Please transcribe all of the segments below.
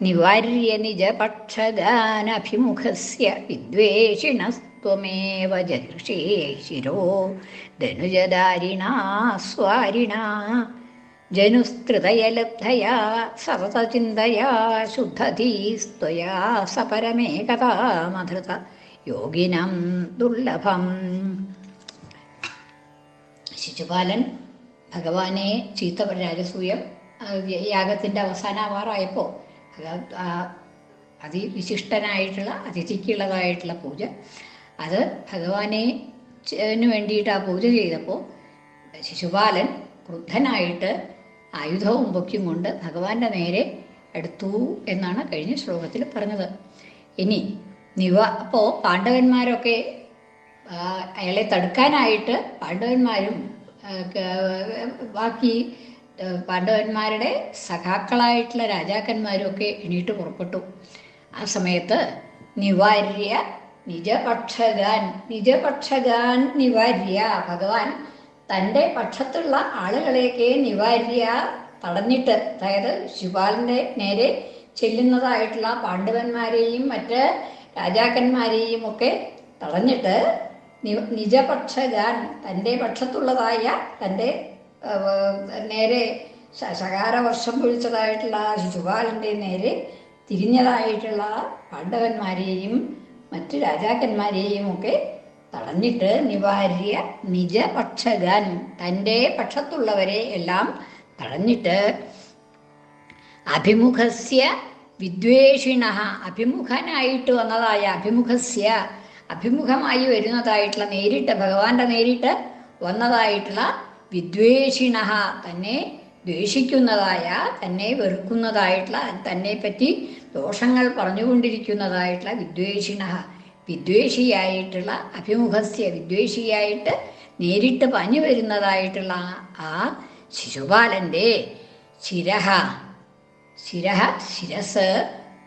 നിവാര്യ നിജപക്ഷഗാനഭിമുഖസ്യ വിദ്വേഷിണസ്ത്വമേവ ജഹൃഷേ ശിരോ ധനുജദാരിണാ സ്വാരിണാ ജനുസ്തൃതയലബ്ധയാ സതതചിന്തയാ ശുദ്ധധീസ്ത്വയാ സപരമേകതാമധൃത യോഗിനം ദുർലഭം. ശിശുപാലൻ ഭഗവാനെ ചീത്ത യാഗത്തിന്റെ അവസാനമാറായപ്പോൾ അതിവിശിഷ്ടനായിട്ടുള്ള അതിഥിക്കുള്ളതായിട്ടുള്ള പൂജ. അത് ഭഗവാനെ വേണ്ടിയിട്ട് ആ പൂജ ചെയ്തപ്പോൾ ശിശുപാലൻ ക്രുദ്ധനായിട്ട് ആയുധവും പൊക്കും കൊണ്ട് ഭഗവാന്റെ നേരെ എടുത്തു എന്നാണ് കഴിഞ്ഞ ശ്ലോകത്തിൽ പറഞ്ഞത്. ഇനി നിവ അപ്പോൾ പാണ്ഡവന്മാരൊക്കെ അയാളെ തടുക്കാനായിട്ട് പാണ്ഡവന്മാരും ബാക്കി പാണ്ഡവന്മാരുടെ സഖാക്കളായിട്ടുള്ള രാജാക്കന്മാരും ഒക്കെ എണീറ്റ് പുറപ്പെട്ടു. ആ സമയത്ത് നിവാര്യ നിജപക്ഷഗാൻ നിജപക്ഷഗാൻ നിവാര്യ ഭഗവാൻ തന്റെ പക്ഷത്തുള്ള ആളുകളെയൊക്കെ നിവാര്യ തടഞ്ഞിട്ട് അതായത് ശിവാലിന്റെ നേരെ ചെല്ലുന്നതായിട്ടുള്ള പാണ്ഡവന്മാരെയും മറ്റ് രാജാക്കന്മാരെയും ഒക്കെ തടഞ്ഞിട്ട് നിജപക്ഷഗാൻ തന്റെ പക്ഷത്തുള്ളതായ തന്റെ നേരെ ശകാരവർഷം പൊഴിച്ചതായിട്ടുള്ള ശിശുപാലന്റെ നേരെ തിരിഞ്ഞതായിട്ടുള്ള പാണ്ഡവന്മാരെയും മറ്റു രാജാക്കന്മാരെയും ഒക്കെ തടഞ്ഞിട്ട് നിവാര്യ നിജപക്ഷകൻ തന്റെ പക്ഷത്തുള്ളവരെ എല്ലാം തടഞ്ഞിട്ട് അഭിമുഖസ്യ വിദ്വേഷിണ അഭിമുഖനായിട്ട് വന്നതായ അഭിമുഖസ്യ അഭിമുഖമായി വരുന്നതായിട്ടുള്ള നേരിട്ട് ഭഗവാന്റെ നേരിട്ട് വന്നതായിട്ടുള്ള വിദ്വേഷിണ തന്നെ ദ്വേഷിക്കുന്നതായ തന്നെ വെറുക്കുന്നതായിട്ടുള്ള തന്നെ പറ്റി ദോഷങ്ങൾ പറഞ്ഞുകൊണ്ടിരിക്കുന്നതായിട്ടുള്ള വിദ്വേഷിണ വിദ്വേഷിയായിട്ടുള്ള അഭിമുഖസ്യ വിദ്വേഷിയായിട്ട് നേരിട്ട് പഞ്ഞു വരുന്നതായിട്ടുള്ള ആ ശിശുപാലന്റെ ശിരഹ. ശിരഹ ശിരസ്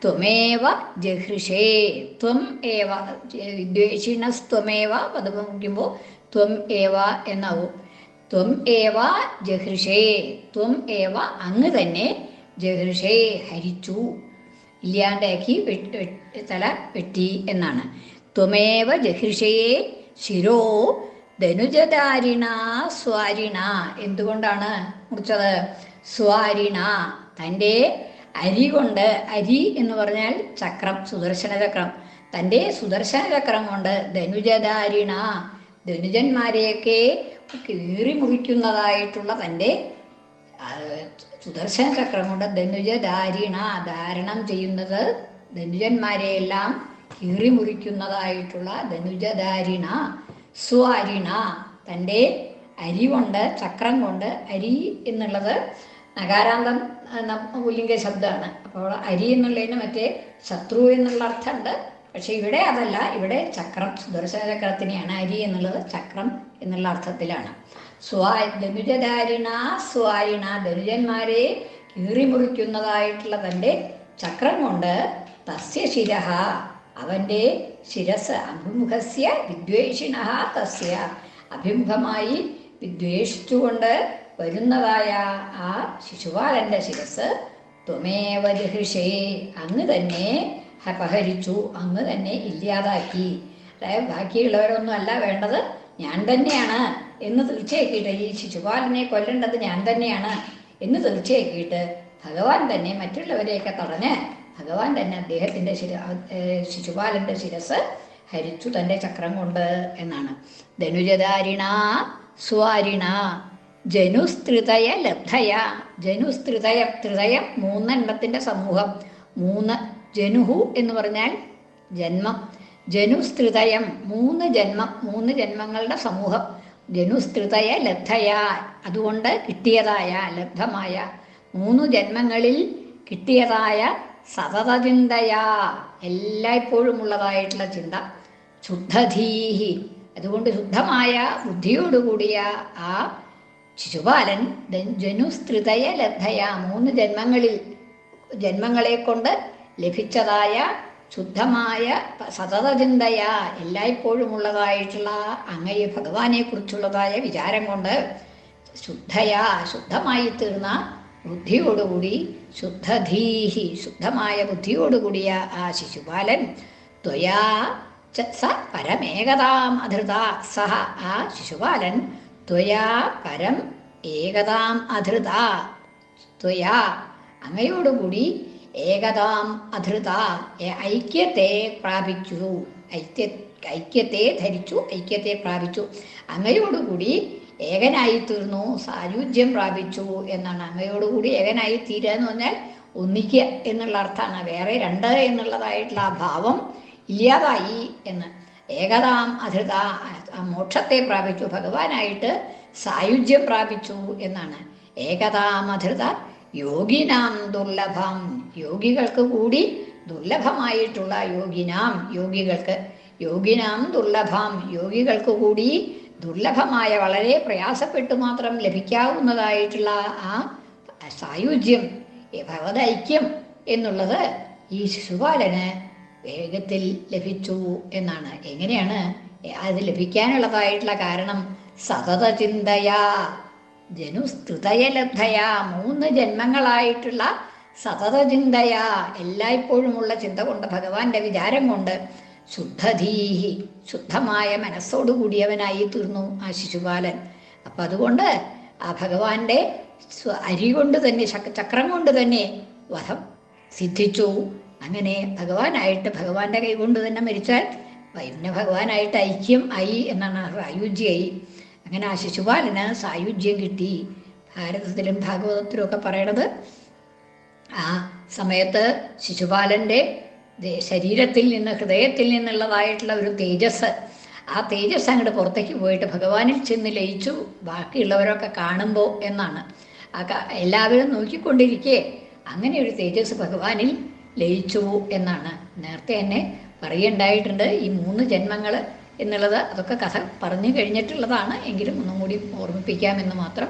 ത്വമേവ ജഹൃഷേ. ത്വം ഏവ വിദ്വേഷിണസ്ത്വമേവ നോക്കുമ്പോൾ ത്വം ഏവ എന്നാവും ത്വം ഏവ ജഹൃഷേ. ത്വം ഏവ അങ്ങ് തന്നെ ജഹൃഷേ ഹരിച്ചു. ഇല്ലാണ്ടാക്കി തല വെട്ടി എന്നാണ്. ത്വമേവ ജഹൃഷേ ശിരോ ധനുജധാരിണ സ്വാരിണ. എന്തുകൊണ്ടാണ് മുറിച്ചത്? സ്വാരിണ. തന്റെ അരി കൊണ്ട് അരി എന്ന് പറഞ്ഞാൽ ചക്രം സുദർശന ചക്രം. തന്റെ സുദർശന ചക്രം കൊണ്ട് ധനുജധാരിണ. ധനുജന്മാരെയൊക്കെ കീറി മുറിക്കുന്നതായിട്ടുള്ള തന്റെ സുദർശന ചക്രം കൊണ്ട് ധനുജ ധാരിണ ധാരണം ചെയ്യുന്നത് ധനുജന്മാരെയെല്ലാം കീറി മുറിക്കുന്നതായിട്ടുള്ള ധനുജധാരിണ സ്വാരിണ തന്റെ അരി കൊണ്ട് ചക്രം കൊണ്ട് അരി എന്നുള്ളത് നകാരാന്തം പുല്ലിംഗ ശബ്ദമാണ്. അപ്പോൾ അരി എന്നുള്ളതിന് മറ്റേ ശത്രു എന്നുള്ള അർത്ഥമുണ്ട്. പക്ഷെ ഇവിടെ അതല്ല ഇവിടെ ചക്രം സുദർശന ചക്രത്തിനെയാണ് അരി എന്നുള്ളത് ചക്രം എന്നുള്ള അർത്ഥത്തിലാണ്. സ്വാ ധനുജധാരിണ സ്വാരിണ ധനുജന്മാരെ കീറിമുറിക്കുന്നതായിട്ടുള്ള തന്റെ ചക്രം കൊണ്ട് തസ്യ ശിരഹ അവന്റെ ശിരസ് അഭിമുഖസ്യ വിദ്വേഷിണ തസ്യ. അഭിമുഖമായി വിദ്വേഷിച്ചുകൊണ്ട് വരുന്നതായ ആ ശിശുപാലന്റെ ശിരസ് ത്വമേവ ജഹൃഷേ അങ്ങ് തന്നെ അപഹരിച്ചു. അങ്ങ് തന്നെ ഇല്ലാതാക്കി. അതായത് ബാക്കിയുള്ളവരൊന്നും അല്ല വേണ്ടത് ഞാൻ തന്നെയാണ് എന്ന് തീർച്ചയാക്കിയിട്ട് ഈ ശിശുപാലനെ കൊല്ലേണ്ടത് ഞാൻ തന്നെയാണ് എന്ന് തീർച്ചയാക്കിയിട്ട് ഭഗവാൻ തന്നെ മറ്റുള്ളവരെയൊക്കെ തടഞ്ഞ് ഭഗവാൻ തന്നെ അദ്ദേഹത്തിന്റെ ശിര ശിശുപാലന്റെ ശിരസ് ഹരിച്ചു തന്റെ ചക്രം കൊണ്ട് എന്നാണ്. ധനുജധാരിണ സ്വാരിണ ജനുസ്ത്രിതയ ലബ്ധയ ജനുസ്ത്രിതയ ത്രിതയം മൂന്നെണ്ണത്തിന്റെ സമൂഹം. മൂന്ന് ജനുഹു എന്ന് പറഞ്ഞാൽ ജന്മം. ജനുസ്ത്രിതയം മൂന്ന് ജന്മം മൂന്ന് ജന്മങ്ങളുടെ സമൂഹം. ജനുസ്ത്രിതയ ലബ്ധയാ അതുകൊണ്ട് കിട്ടിയതായ ലബ്ധമായ. മൂന്ന് ജന്മങ്ങളിൽ കിട്ടിയതായ സതതചിന്തയാ എല്ലായ്പ്പോഴും ഉള്ളതായിട്ടുള്ള ചിന്ത. ശുദ്ധധീഹി അതുകൊണ്ട് ശുദ്ധമായ ബുദ്ധിയോടുകൂടിയ ആ ശിശുപാലൻ ജനുസ്ത്രിതയ ലബ്ധയ. മൂന്ന് ജന്മങ്ങളിൽ ജന്മങ്ങളെ കൊണ്ട് ലഭിച്ചതായ ശുദ്ധമായ സതതചിന്തയ എല്ലായ്പ്പോഴും ഉള്ളതായിട്ടുള്ള അങ്ങയെ ഭഗവാനെ കുറിച്ചുള്ളതായ വിചാരം കൊണ്ട് ശുദ്ധയാ ശുദ്ധമായി തീർന്ന ബുദ്ധിയോടുകൂടി ശുദ്ധധീഹി ശുദ്ധമായ ബുദ്ധിയോടുകൂടിയ ആ ശിശുപാലൻ ത്വയാ സ പരമേകതാം അധൃത സഹ ആ ശിശുപാലൻ ത്വയാ പരം ഏകതാം അധൃത ത്വയാ അങ്ങയോടുകൂടി ഏകതാം അധൃത ഐക്യത്തെ പ്രാപിച്ചു. ഐക്യ ഐക്യത്തെ ധരിച്ചു ഐക്യത്തെ പ്രാപിച്ചു. അങ്ങയോടുകൂടി ഏകനായി തീർന്നു സായുജ്യം പ്രാപിച്ചു എന്നാണ് അങ്ങയോടുകൂടി ഏകനായി തീരുക എന്ന് പറഞ്ഞാൽ ഒന്നിക്കുക എന്നുള്ള അർത്ഥമാണ്. വേറെ രണ്ട് എന്നുള്ളതായിട്ടുള്ള ആ ഭാവം ഇല്ലാതായി എന്ന്. ഏകതാം അധൃത മോക്ഷത്തെ പ്രാപിച്ചു ഭഗവാനായിട്ട് സായുജ്യം പ്രാപിച്ചു എന്നാണ്. ഏകതാം അധൃത യോഗിനാം ദുർലഭം. യോഗികൾക്ക് കൂടി ദുർലഭമായിട്ടുള്ള യോഗിനാം. യോഗികൾക്ക് യോഗിനാം ദുർലഭം. യോഗികൾക്ക് കൂടി ദുർലഭമായ വളരെ പ്രയാസപ്പെട്ടു മാത്രം ലഭിക്കാവുന്നതായിട്ടുള്ള ആ സായുജ്യം ഭഗവതൈക്യം എന്നുള്ളത് ഈ ശിശുപാലന് വേഗത്തിൽ ലഭിച്ചു എന്നാണ്. എങ്ങനെയാണ്? അത് ലഭിക്കാനുള്ളതായിട്ടുള്ള കാരണം സതത ചിന്തയാ ജനുസ്തുതയലബ്ധയാ മൂന്ന് ജന്മങ്ങളായിട്ടുള്ള സതത ചിന്തയാ എല്ലായ്പ്പോഴുമുള്ള ചിന്ത കൊണ്ട് ഭഗവാന്റെ വിചാരം കൊണ്ട് ശുദ്ധധീഹി ശുദ്ധമായ മനസ്സോടു കൂടിയവനായി തീർന്നു ആ ശിശുപാലൻ. അപ്പം അതുകൊണ്ട് ആ ഭഗവാന്റെ അരി കൊണ്ട് തന്നെ ചക്ര- കൊണ്ട് തന്നെ വധം സിദ്ധിച്ചു. അങ്ങനെ ഭഗവാനായിട്ട് ഭഗവാന്റെ കൈ കൊണ്ട് തന്നെ മരിച്ചാൽ പിന്നെ ഭഗവാനായിട്ട് ഐക്യം ആയി എന്നാണ് സായുജ്യായി അങ്ങനെ ആ ശിശുപാലന് സായുജ്യം കിട്ടി. ഭാരതത്തിലും ഭാഗവതത്തിലും ഒക്കെ പറയണത് ആ സമയത്ത് ശിശുപാലന്റെ ശരീരത്തിൽ നിന്ന് ഹൃദയത്തിൽ നിന്നുള്ളതായിട്ടുള്ള ഒരു തേജസ് ആ തേജസ് അങ്ങോട്ട് പുറത്തേക്ക് പോയിട്ട് ഭഗവാനിൽ ചെന്ന് ലയിച്ചു. ബാക്കിയുള്ളവരൊക്കെ കാണുമ്പോൾ എന്നാണ്. ആ എല്ലാവരും നോക്കിക്കൊണ്ടിരിക്കെ. അങ്ങനെ ഒരു തേജസ് ഭഗവാനിൽ ലയിച്ചു എന്നാണ്. നേരത്തെ തന്നെ പറയുണ്ടായിട്ടുണ്ട്. ഈ മൂന്ന് ജന്മങ്ങൾ എന്നുള്ളത് അതൊക്കെ കഥ പറഞ്ഞു കഴിഞ്ഞിട്ടുള്ളതാണ്. എങ്കിലും ഒന്നും കൂടി ഓർമ്മിപ്പിക്കാമെന്ന് മാത്രം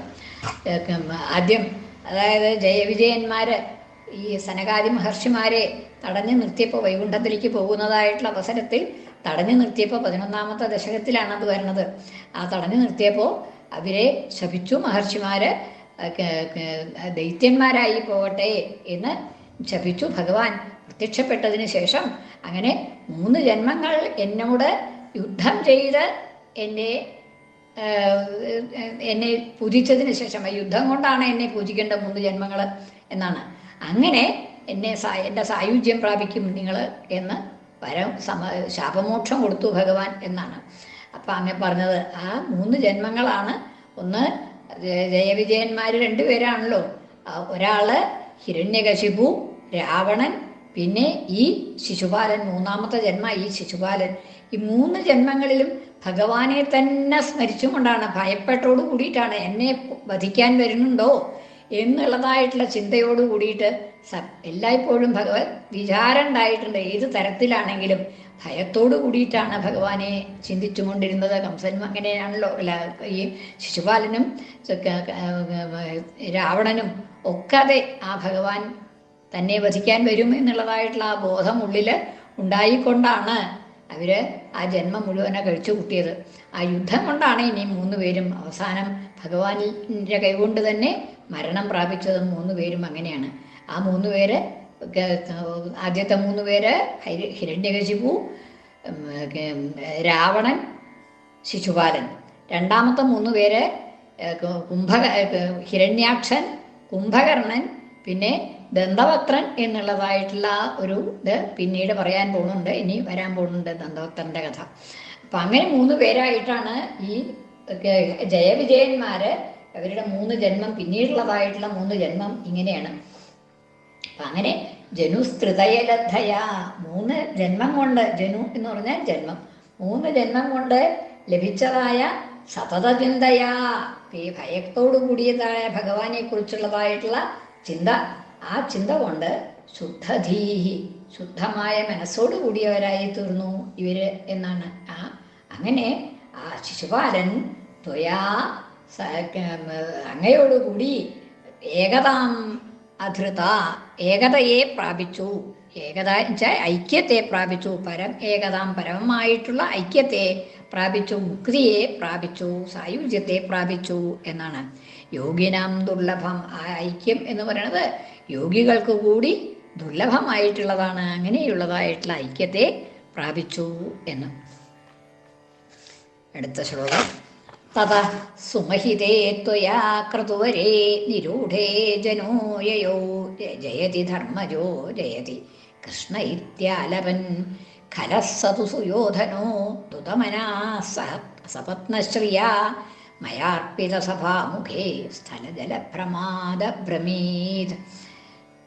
ആദ്യം അതായത് ജയവിജയന്മാര് ഈ സനകാദി മഹർഷിമാരെ തടഞ്ഞു നിർത്തിയപ്പോൾ വൈകുണ്ഠത്തിലേക്ക് പോകുന്നതായിട്ടുള്ള അവസരത്തിൽ തടഞ്ഞു നിർത്തിയപ്പോൾ പതിനൊന്നാമത്തെ ദശകത്തിലാണ് അത് വരുന്നത്. ആ തടഞ്ഞു നിർത്തിയപ്പോൾ അവരെ ശപിച്ചു ക- ദൈത്യന്മാരായി പോകട്ടെ എന്ന് ശപിച്ചു. ഭഗവാൻ പ്രത്യക്ഷപ്പെട്ടതിന് ശേഷം അങ്ങനെ മൂന്ന് ജന്മങ്ങൾ എന്നോട് യുദ്ധം ചെയ്ത് എന്നെ എന്നെ പൂജിച്ചതിന് ശേഷം യുദ്ധം കൊണ്ടാണ് എന്നെ പൂജിക്കേണ്ട മൂന്ന് ജന്മങ്ങൾ എന്നാണ്. അങ്ങനെ എന്നെ സാ- എന്റെ സായുജ്യം പ്രാപിക്കും നിങ്ങൾ എന്ന് വരം സമ ശാപമോക്ഷം കൊടുത്തു ഭഗവാൻ എന്നാണ്. അപ്പം അങ്ങനെ പറഞ്ഞത്. ആ മൂന്ന് ജന്മങ്ങളാണ്. ഒന്ന് ജയ- ജയവിജയന്മാർ രണ്ടുപേരാണല്ലോ ഒരാൾ ഹിരണ്യകശിപു രാവണൻ പിന്നെ ഈ ശിശുപാലൻ മൂന്നാമത്തെ ജന്മ ഈ ശിശുപാലൻ. ഈ മൂന്ന് ജന്മങ്ങളിലും ഭഗവാനെ തന്നെ സ്മരിച്ചുകൊണ്ടാണ് ഭയപ്പെട്ടോട് കൂടിയിട്ടാണ് എന്നെ വധിക്കാൻ വരുന്നുണ്ടോ എന്നുള്ളതായിട്ടുള്ള ചിന്തയോട് കൂടിയിട്ട് സ എല്ലായ്പ്പോഴും ഭഗവത് വിചാരം ഉണ്ടായിട്ടുണ്ട് ഏത് തരത്തിലാണെങ്കിലും ഭയത്തോട് കൂടിയിട്ടാണ് ഭഗവാനെ ചിന്തിച്ചുകൊണ്ടിരുന്നത്. കംസനും അങ്ങനെയാണല്ലോ അല്ല ഈ ശിശുപാലനും രാവണനും ഒക്കെ ആ ഭഗവാൻ തന്നെ വധിക്കാൻ വരും എന്നുള്ളതായിട്ടുള്ള ആ ബോധം ഉള്ളിൽ ഉണ്ടായിക്കൊണ്ടാണ് അവർ ആ ജന്മം മുഴുവനെ കഴിച്ചു കൂട്ടിയത്. ആ യുദ്ധം കൊണ്ടാണ് ഇനി മൂന്ന് പേരും അവസാനം ഭഗവാനിന്റെ കൈകൊണ്ട് തന്നെ മരണം പ്രാപിച്ചത് മൂന്ന് പേരും അങ്ങനെയാണ്. ആ മൂന്ന് പേര് ആദ്യത്തെ മൂന്ന് പേര് ഹിരണ്യകശിപു രാവണൻ ശിശുപാലൻ. രണ്ടാമത്തെ മൂന്ന് പേര് കുംഭ ഹിരണ്യാക്ഷൻ കുംഭകർണൻ പിന്നെ ദന്തവക്ത്രൻ എന്നുള്ളതായിട്ടുള്ള ഒരു ഇത് പിന്നീട് പറയാൻ പോകുന്നുണ്ട് ഇനി വരാൻ പോകുന്നുണ്ട് ദന്തവക്ത്രന്റെ കഥ. അപ്പൊ അങ്ങനെ മൂന്ന് പേരായിട്ടാണ് ഈ ജയവിജയന്മാര് അവരുടെ മൂന്ന് ജന്മം പിന്നീടുള്ളതായിട്ടുള്ള മൂന്ന് ജന്മം ഇങ്ങനെയാണ്. അപ്പൊ അങ്ങനെ ജനുസ്തൃതയലദ്ധയ മൂന്ന് ജന്മം കൊണ്ട് ജനു എന്ന് പറഞ്ഞാൽ ജന്മം. മൂന്ന് ജന്മം കൊണ്ട് ലഭിച്ചതായ സതത ചിന്തയാ ഈ ഭയത്തോടു കൂടിയതായ ഭഗവാനെ കുറിച്ചുള്ളതായിട്ടുള്ള ചിന്ത ആ ചിന്ത കൊണ്ട് ശുദ്ധധീഹി ശുദ്ധമായ മനസ്സോട് കൂടിയവരായി തീർന്നു ഇവർ എന്നാണ്. ആ അങ്ങനെ ആ ശിശുപാലൻ ത്വയാ അങ്ങയോടുകൂടി ഏകതാം അധൃത ഏകതയെ പ്രാപിച്ചു. ഏകത ഐക്യത്തെ പ്രാപിച്ചു. പരം ഏകതാം പരമമായിട്ടുള്ള ഐക്യത്തെ പ്രാപിച്ചു മുക്തിയെ പ്രാപിച്ചു സായുജ്യത്തെ പ്രാപിച്ചു എന്നാണ്. യോഗിനാം ദുർലഭം ആ ഐക്യം എന്ന് പറയുന്നത് യോഗികൾക്ക് കൂടി ദുർലഭമായിട്ടുള്ളതാണ്. അങ്ങനെയുള്ളതായിട്ടുള്ള ഐക്യത്തെ പ്രാപിച്ചു എന്ന്. അടുത്ത ശ്ലോകം. തത സുമഹിതേ ത്വയാ ക്രതുവരേ നിരൂഢേ ജനോയയോ ജയതി ധർമ്മജോ ജയതി കൃഷ്ണ ഇത്യാലപൻ ഖലസ്സതു സുയോധനോ ദുതമനാ സപത്നശ്രിയാ മയാർപ്പിതസഭാമുഖേ സ്ഥലജലഭ്രമാദഭ്രമീത്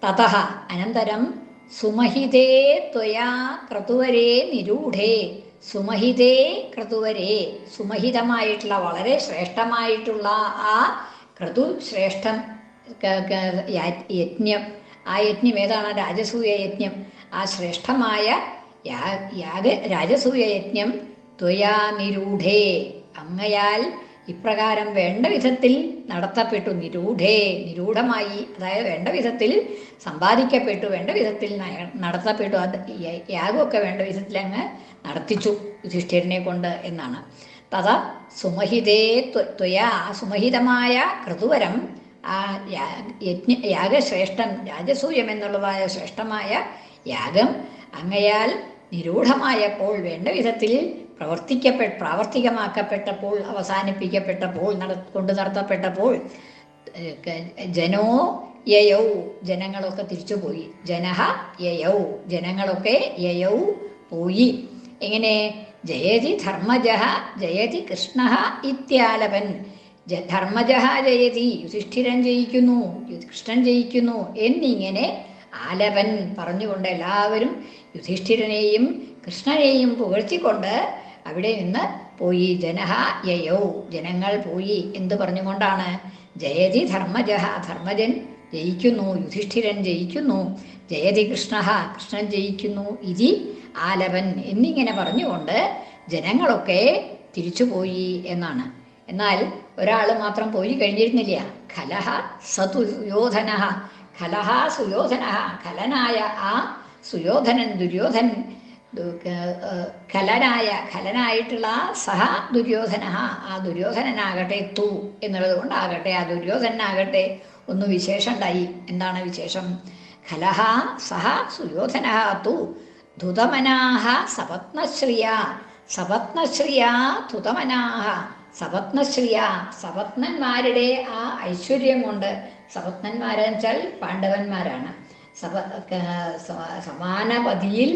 തതഃ അനന്തരം സുമഹിതേ ത്വയാ ക്രതുവരേ നിരൂഢേ. സുമഹിതേ ക്രതുവരേ സുമഹിതമായിട്ടുള്ള വളരെ ശ്രേഷ്ഠമായിട്ടുള്ള ആ ക്രതു ശ്രേഷ്ഠം യജ്ഞം. ആ യജ്ഞം ഏതാണ്? രാജസൂയ യജ്ഞം. ആ ശ്രേഷ്ഠമായ യാഗ രാജസൂയ യജ്ഞം ത്വയാ നിരൂഢേ. അങ്ങയാൽ ഇപ്രകാരം വേണ്ട വിധത്തിൽ നടത്തപ്പെട്ടു. നിരൂഢേ നിരൂഢമായി അതായത് വേണ്ട വിധത്തിൽ സമ്പാദിക്കപ്പെട്ടു വേണ്ട വിധത്തിൽ നടത്തപ്പെട്ടു. അത് യാഗമൊക്കെ വേണ്ട വിധത്തിൽ അങ്ങ് നടത്തിച്ചു യുധിഷ്ഠിരനെ കൊണ്ട് എന്നാണ്. തഥ സുമഹിതേ ത്വ- ത്വയാ സുമഹിതമായ ക്രതുവരം ആ യജ്ഞ യാഗശ്രേഷ്ഠൻ രാജസൂയം എന്നുള്ളതായ ശ്രേഷ്ഠമായ യാഗം അങ്ങയാൽ നിരൂഢമായപ്പോൾ വേണ്ട വിധത്തിൽ പ്രവർത്തിക്കപ്പെ പ്രാവർത്തികമാക്കപ്പെട്ടപ്പോൾ അവസാനിപ്പിക്കപ്പെട്ടപ്പോൾ നട കൊണ്ടു നടത്തപ്പെട്ടപ്പോൾ ജനോ യയൗ ജനങ്ങളൊക്കെ തിരിച്ചുപോയി. ജനഹ യയൗ ജനങ്ങളൊക്കെ യയൗ പോയി. എങ്ങനെ? ജയതി ധർമ്മജഹ ജയതി കൃഷ്ണ ഇത്യാലപൻ ധർമ്മജഹ ജയതി യുധിഷ്ഠിരൻ ജയിക്കുന്നു കൃഷ്ണൻ ജയിക്കുന്നു എന്നിങ്ങനെ ആലപൻ പറഞ്ഞുകൊണ്ട് എല്ലാവരും യുധിഷ്ഠിരനെയും കൃഷ്ണനെയും പുകഴ്ത്തിക്കൊണ്ട് അവിടെ നിന്ന് പോയി. ജനഹ യയോ. ജനങ്ങൾ പോയി. എന്ത് പറഞ്ഞുകൊണ്ടാണ്? ജയതി ധർമ്മജഹ. ധർമ്മജൻ ജയിക്കുന്നു. യുധിഷ്ഠിരൻ ജയിക്കുന്നു. ജയതി കൃഷ്ണ കൃഷ്ണൻ ജയിക്കുന്നു. ഇതി ആലവൻ എന്നിങ്ങനെ പറഞ്ഞുകൊണ്ട് ജനങ്ങളൊക്കെ തിരിച്ചുപോയി എന്നാണ്. എന്നാൽ ഒരാൾ മാത്രം പോയി കഴിഞ്ഞിരുന്നില്ല. കലഹ സതു സുയോധന കലഹ സുയോധന കലനായ ആ സുയോധനൻ ദുര്യോധൻ ഖലനായ ഖലനായിട്ടുള്ള സഹ ദുര്യോധന ആ ദുര്യോധനനാകട്ടെ തു എന്നുള്ളത് കൊണ്ടാകട്ടെ ആ ദുര്യോധനാകട്ടെ ഒന്ന് വിശേഷം ഉണ്ടായി. എന്താണ് വിശേഷം? ഖലഹ സഹ സുയോധന തു ധുതമനാഹ സപത്നശ്രിയ സപത്നശ്രിയ ധുതമനാഹ സപത്നശ്രിയ സപത്നന്മാരുടെ ആ ഐശ്വര്യം കൊണ്ട് സപത്നന്മാരെന്ന് വെച്ചാൽ പാണ്ഡവന്മാരാണ്. സപ സമാനപതിയിൽ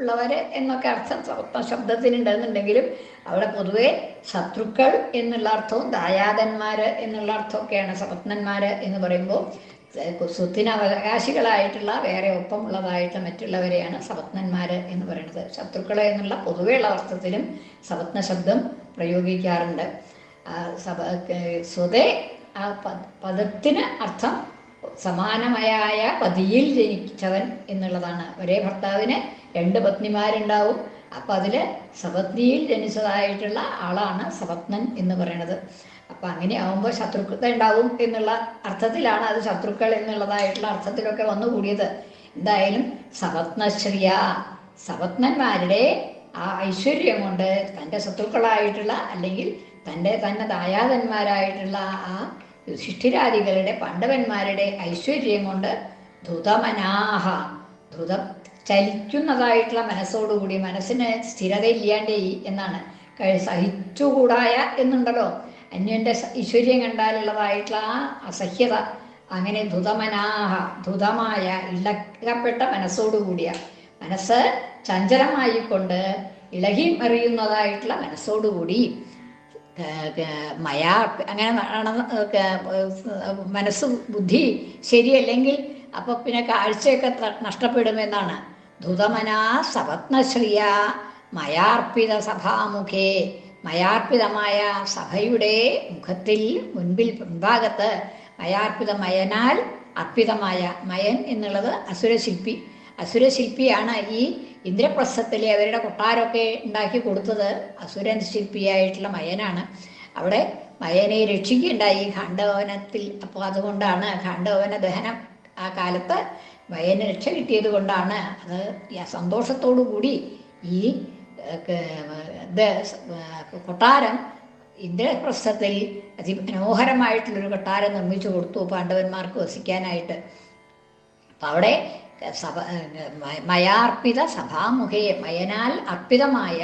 ഉള്ളവര് എന്നൊക്കെ അർത്ഥം സ്വപ്ന ശബ്ദത്തിനുണ്ടെന്നുണ്ടെങ്കിലും അവിടെ പൊതുവെ ശത്രുക്കൾ എന്നുള്ള അർത്ഥവും ദായാദന്മാര് എന്നുള്ള അർത്ഥമൊക്കെയാണ്. സപത്നന്മാര് എന്ന് പറയുമ്പോൾ സ്വത്തിന് അവകാശികളായിട്ടുള്ള വേറെ ഒപ്പമുള്ളതായിട്ട് മറ്റുള്ളവരെയാണ് സപത്നന്മാര് എന്ന് പറയുന്നത്. ശത്രുക്കളെ എന്നുള്ള പൊതുവെയുള്ള അർത്ഥത്തിലും സപത്ന ശബ്ദം പ്രയോഗിക്കാറുണ്ട്. സഭ സ്വതേ ആ പദത്തിന് അർത്ഥം സമാനമായ പതിയിൽ ജനിച്ചവൻ എന്നുള്ളതാണ്. ഒരേ ഭർത്താവിന് രണ്ട് പത്നിമാരുണ്ടാവും. അപ്പം അതിൽ സപത്നിയിൽ ജനിച്ചതായിട്ടുള്ള ആളാണ് സപത്നൻ എന്ന് പറയുന്നത്. അപ്പം അങ്ങനെ ആവുമ്പോൾ ശത്രുക്കൾ ഉണ്ടാവും എന്നുള്ള അർത്ഥത്തിലാണ് അത് ശത്രുക്കൾ എന്നുള്ളതായിട്ടുള്ള അർത്ഥത്തിലൊക്കെ വന്നുകൂടിയത് എന്തായാലും സപത്നശ്രിയ സപത്നന്മാരുടെ ആ ഐശ്വര്യം കൊണ്ട് തന്റെ ശത്രുക്കളായിട്ടുള്ള അല്ലെങ്കിൽ തന്റെ തന്നെ ദായാതന്മാരായിട്ടുള്ള ആ യുധിഷ്ഠിരാദികളുടെ പാണ്ഡവന്മാരുടെ ഐശ്വര്യം കൊണ്ട് ധുതമനാഹ ധുതം ചലിക്കുന്നതായിട്ടുള്ള മനസ്സോടുകൂടി മനസ്സിന് സ്ഥിരതയില്ലാണ്ടേ എന്നാണ്. സഹിച്ചുകൂടായ എന്നുണ്ടല്ലോ. അന്യന്റെ ഐശ്വര്യം കണ്ടാലുള്ളതായിട്ടുള്ള ആ അസഹ്യത അങ്ങനെ ധുതമനാഹ ധുതമായ ഇളക്കപ്പെട്ട മനസ്സോടുകൂടിയ മനസ്സ് ചഞ്ചലമായിക്കൊണ്ട് ഇളകി മറിയുന്നതായിട്ടുള്ള മനസ്സോടുകൂടി മയാ അങ്ങനെ മനസ്സ് ബുദ്ധി ശരിയല്ലെങ്കിൽ അപ്പൊ പിന്നെ കാഴ്ചയൊക്കെ നഷ്ടപ്പെടുമെന്നാണ്. ധുതമനാ സപത്നശ്രിയ മയാർപ്പിത സഭാമുഖേ. മയാർപ്പിതമായ സഭയുടെ മുഖത്തിൽ മുൻപിൽ മുൻഭാഗത്ത് മയാർപ്പിത മയനാൽ അർപ്പിതമായ മയൻ എന്നുള്ളത് അസുരശില്പി. അസുരശില്പിയാണ് ഈ ഇന്ദ്രപ്രസ്ഥത്തിലെ അവരുടെ കൊട്ടാരമൊക്കെ ഉണ്ടാക്കി കൊടുത്തത് അസുരൻ ശില്പിയായിട്ടുള്ള മയനാണ്. അവിടെ മയനെ രക്ഷിക്കുകയുണ്ടായി ഖാണ്ഡവനത്തിൽ. അപ്പോൾ അതുകൊണ്ടാണ് ഖാണ്ഡവന ദഹനം ആ കാലത്ത് മയന് രക്ഷ കിട്ടിയത് കൊണ്ടാണ് അത് സന്തോഷത്തോടു കൂടി ഈ കൊട്ടാരം ഇന്ദ്രപ്രസ്ഥത്തിൽ അതിമനോഹരമായിട്ടുള്ളൊരു കൊട്ടാരം നിർമ്മിച്ചു കൊടുത്തു പാണ്ഡവന്മാർക്ക് വസിക്കാനായിട്ട്. അപ്പം അവിടെ സഭ മയാർപ്പിത സഭാമുഖേ മയനാൽ അർപ്പിതമായ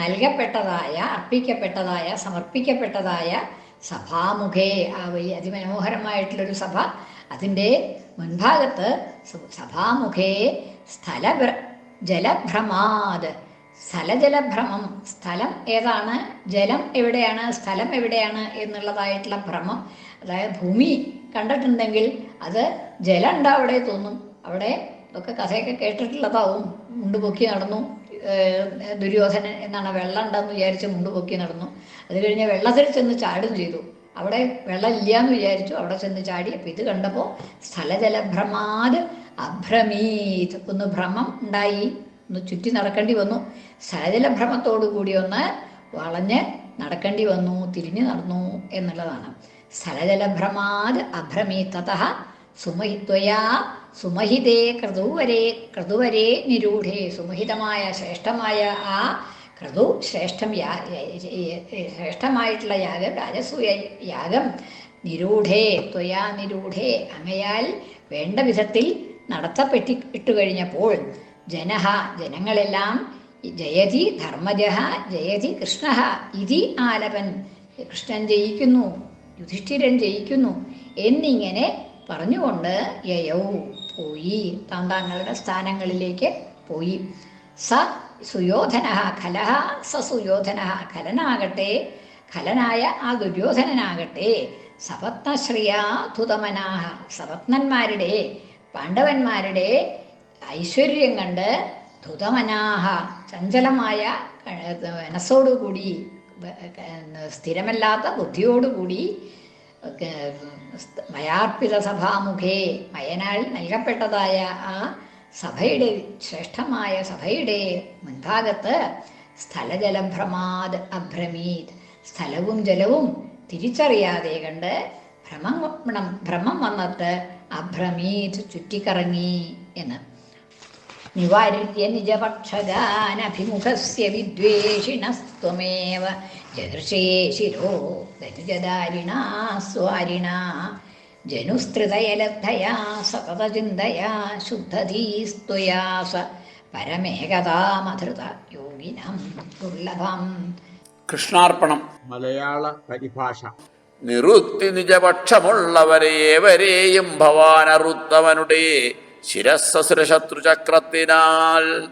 നൽകപ്പെട്ടതായ അർപ്പിക്കപ്പെട്ടതായ സമർപ്പിക്കപ്പെട്ടതായ സഭാമുഖേ. ആ വലിയ അതിമനോഹരമായിട്ടുള്ളൊരു സഭ അതിന്റെ മുൻഭാഗത്ത് സഭാമുഖേ സ്ഥല ജലഭ്രമാത്. സ്ഥലജലഭ്രമം സ്ഥലം ഏതാണ്? ജലം എവിടെയാണ്? സ്ഥലം എവിടെയാണ്? എന്നുള്ളതായിട്ടുള്ള ഭ്രമം. അതായത് ഭൂമി കണ്ടിട്ടുണ്ടെങ്കിൽ അത് ജലം അവിടെ തോന്നും. അവിടെ ഇതൊക്കെ കഥയൊക്കെ കേട്ടിട്ടുള്ളതാവും. മുണ്ടുപൊക്കി നടന്നു. ദുര്യോധനൻ എന്നാണ് വെള്ളം ഉണ്ടെന്ന് വിചാരിച്ച് മുണ്ടുപൊക്കി നടന്നു. അത് കഴിഞ്ഞ് വെള്ളത്തിൽ ചെന്ന് ചാടും ചെയ്തു. അവിടെ വെള്ളം ഇല്ല എന്ന് വിചാരിച്ചു. അവിടെ ചെന്ന് ചാടി. അപ്പം ഇത് കണ്ടപ്പോൾ സ്ഥലജലഭ്രമാത് അഭ്രമീത് ഒന്ന് ഭ്രമം ഉണ്ടായി. ഒന്ന് ചുറ്റി നടക്കേണ്ടി വന്നു. സ്ഥലജലഭ്രമത്തോടു കൂടി ഒന്ന് വളഞ്ഞ് നടക്കേണ്ടി വന്നു. തിരിഞ്ഞു നടന്നു എന്നുള്ളതാണ്. സ്ഥലജലഭ്രമാത് അഭ്രമീത്തത സുമഹിത്വയാ. സുമഹിതേ ക്രതുവരെ ക്രതുവരെ നിരൂഢേ. സുമഹിതമായ ശ്രേഷ്ഠമായ ആ ക്രതു ശ്രേഷ്ഠം ശ്രേഷ്ഠമായിട്ടുള്ള യാഗം രാജസൂയ യാഗം. നിരൂഢേ ത്വയാ നിരൂഢേ അങ്ങയാൽ വേണ്ട വിധത്തിൽ നടത്തപ്പെട്ടി ഇട്ടു കഴിഞ്ഞപ്പോൾ ജനഹ ജനങ്ങളെല്ലാം ജയതി ധർമ്മജ ജയതി കൃഷ്ണ ഇതി ആലപൻ. കൃഷ്ണൻ ജയിക്കുന്നു യുധിഷ്ഠിരൻ ജയിക്കുന്നു എന്നിങ്ങനെ പറഞ്ഞുകൊണ്ട് യയൗ പോയി. താൻ താങ്കളുടെ സ്ഥാനങ്ങളിലേക്ക് പോയി. സ സുയോധന കലഹ സ സുയോധന ഖലനാകട്ടെ ഖലനായ ആ ദുര്യോധനനാകട്ടെ സപത്നശ്രിയാ ധുതമനാഹ സപത്നന്മാരുടെ പാണ്ഡവന്മാരുടെ ഐശ്വര്യം കണ്ട് ധുതമനാഹ ചഞ്ചലമായ മനസ്സോടുകൂടി സ്ഥിരമല്ലാത്ത ബുദ്ധിയോടുകൂടി മയാർപ്പിത സഭാമുഖേ മയനാൽ നൽകപ്പെട്ടതായ ആ സഭയുടെ ശ്രേഷ്ഠമായ സഭയുടെ മുൻഭാഗത്ത് സ്ഥലജലഭ്രമാത് അഭ്രമീത്. സ്ഥലവും ജലവും തിരിച്ചറിയാതെ കണ്ട് ഭ്രമം ഭ്രമം വന്നിട്ട് അഭ്രമീത് ചുറ്റിക്കറങ്ങി എന്ന്. നിവാര്യ നിജപക്ഷഗാനഭിമുഖസ്യ വിദ്വേഷിണസ്ത്വമേവ. ജദൃശേ ശിരോ ധനുജദാരിണാ സ്വാരിണാ ജനുസ്ത്രിതയലബ്ധയാ സതതചിന്തയാ ശുദ്ധധീസ്ത്വയാ സ പരമേകതാമധൃത യോഗിനം ദുർലഭം. കൃഷ്ണാർപ്പണം. മലയാള പരിഭാഷ. നിറുത്തി നിജപക്ഷമുള്ളവരെ ഏവരെയും ഭവാനറുത്തവനുടെ ശിരസ്സസുരശത്രുചക്രത്തിനാൽ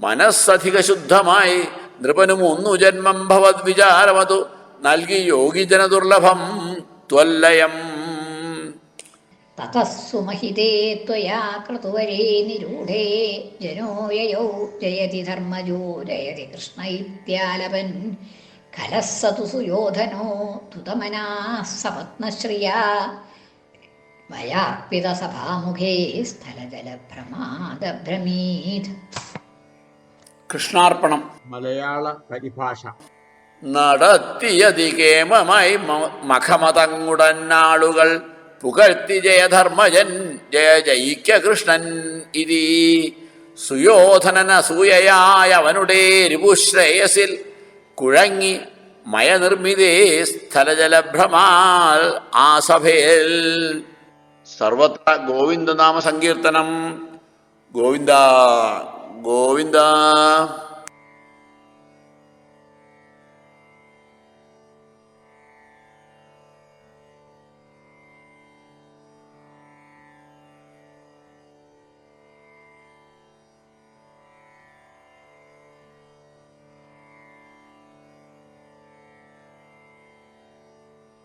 മനസ്സധിക ശുദ്ധമായി നൃപനും ഒന്നു ജന്മം ഭവത് വിചാരമതു നൽകി യോഗിജന ദുർലഭം ത്വല്ലയം തതസ്സുമഹിതേ ത്വയാ ക്രതുവരേ നിരൂഢേ. ജനോ യയൗ ജയതി ധർമ്മജോ ജയതി കൃഷ്ണ ഇത്യാലപൻ. കലസ്സതു സുയോധനോ തുതമനാ സപത്നശ്രിയാ. മയാർപ്പിത സഭാമുഖേ സ്ഥലജലഭ്രമാദഭ്രമീത് കൃഷ്ണാർപ്പണം. മലയാള പരിഭാഷ. നടത്തിയതികേമമായി മഖമതങ്ങുടൻ മഖമതങ്ങുടനാളുകൾ പുകഴ്ത്തി ജയധർമ്മജൻ ജയ ജയിക്ക കൃഷ്ണൻ ഇതി. സുയോധനന സൂയയായ അവനുടെ രിപുശ്രേയസിൽ കുഴങ്ങി മയനിർമ്മിതേ സ്ഥലജലഭ്രമാൽ ആ സഭയിൽ. സർവത്ര ഗോവിന്ദനാമ സങ്കീർത്തനം ഗോവിന്ദ ഗോവിന്ദ.